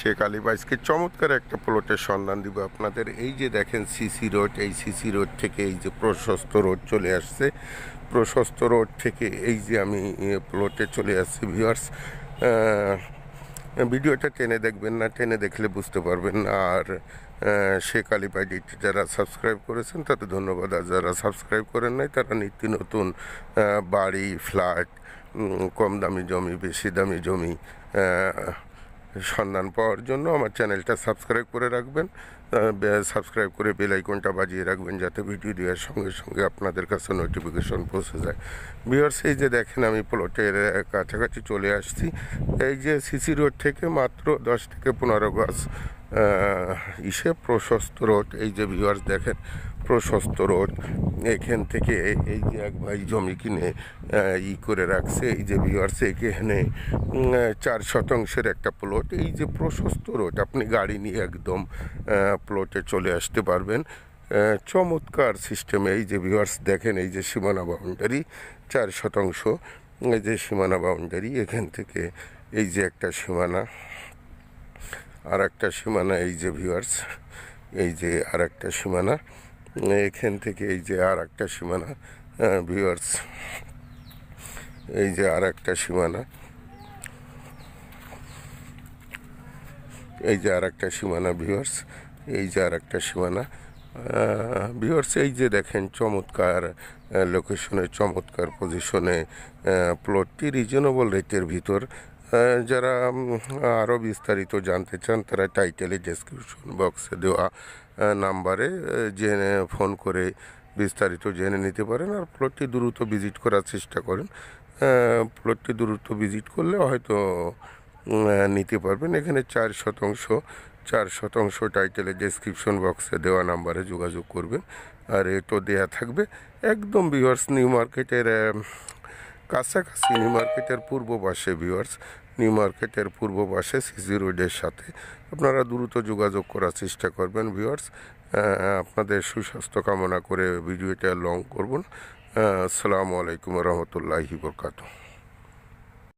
শেখ আলী বাইসকে চমৎকার একটা প্লটের সন্ধান দিব আপনাদের। এই যে দেখেন সিসি রোড এই সিসি রোড থেকে এই যে প্রশস্ত রোড চলে আসছে। প্রশস্ত রোড থেকে এই যে আমি প্লটে চলে আসছি ভিউয়ার্স ভিডিওটা টেনে দেখবেন না, টেনে দেখলে বুঝতে পারবেন আর সে শেখ আলী যারা সাবস্ক্রাইব করেছেন, তাদের ধন্যবাদ। আর যারা সাবস্ক্রাইব করেন নাই, তারা নিত্য নতুন বাড়ি, ফ্ল্যাট কম দামি জমি, বেশি দামি জমি সন্ধান পাওয়ার জন্য আমার চ্যানেলটা সাবস্ক্রাইব করে রাখবেন সাবস্ক্রাইব করে বেল আইকনটা বাজিয়ে রাখবেন যাতে ভিডিও দেওয়ার সঙ্গে সঙ্গে আপনাদের কাছে নোটিফিকেশন পৌঁছে যায়। বিহার এই যে দেখেন আমি প্লটের কাছাকাছি চলে আসছি। এই যে সিসি রোড থেকে মাত্র দশ থেকে পনেরো গাছ ইসে প্রশস্ত রোড, এই যে ভিউয়ার্স দেখেন, প্রশস্ত রোড, এখান থেকে এই যে এক ভাই জমি কিনে ই করে রাখছে, এই যে ভিউয়ার্স এখানে চার শতাংশের একটা প্লট এই যে প্রশস্ত রোড, আপনি গাড়ি নিয়ে একদম প্লটে চলে আসতে পারবেন। চমৎকার সিস্টেমে এই যে ভিউয়ার্স দেখেন, এই যে সীমানা বাউন্ডারি চার শতাংশ, এই যে সীমানা বাউন্ডারি এখান থেকে এই যে একটা সীমানা। আর একটা সীমানা, এই যে ভিউয়ার্স এই যে আর একটা সীমানা, এখান থেকে এই যে আর একটা সীমানা ভিউয়ার্স এই যে আর একটা সীমানা, এই যে আর একটা সীমানা ভিউয়ার্স এই যে আর একটা সীমানা ভিউয়ার্স এই যে দেখেন চমৎকার লোকেশনে চমৎকার পজিশনে প্লটটি রিজনেবল রেটের ভিতর যারা আরও বিস্তারিত জানতে চান, তারা টাইটেলে ডেসক্রিপশন বক্সে দেওয়া নাম্বারে জেনে, ফোন করে বিস্তারিত জেনে নিতে পারেন আর প্লটটি দ্রুত ভিজিট করার চেষ্টা করেন। প্লটটি দ্রুত ভিজিট করলে হয়তো নিতে পারবেন। এখানে চার শতাংশ চার শতাংশ টাইটেলে ডেসক্রিপশন বক্সে দেওয়া নাম্বারে যোগাযোগ করবেন। আর এটো দেয়া থাকবে। একদম ভিউয়ার্স নিউ মার্কেটের কাছাকাছি নিউ মার্কেটের পূর্ব পাশে, ভিউয়ার্স। নিউ মার্কেটের পূর্ব পাশে সিসি রোডের সাথে। আপনারা দ্রুত যোগাযোগ করার চেষ্টা করবেন, ভিউয়ার্স। আপনাদের সুস্বাস্থ্য কামনা করে ভিডিওটা লং করবেন আসসালামু আলাইকুম রহমতুল্লাহি বরকাতুহ।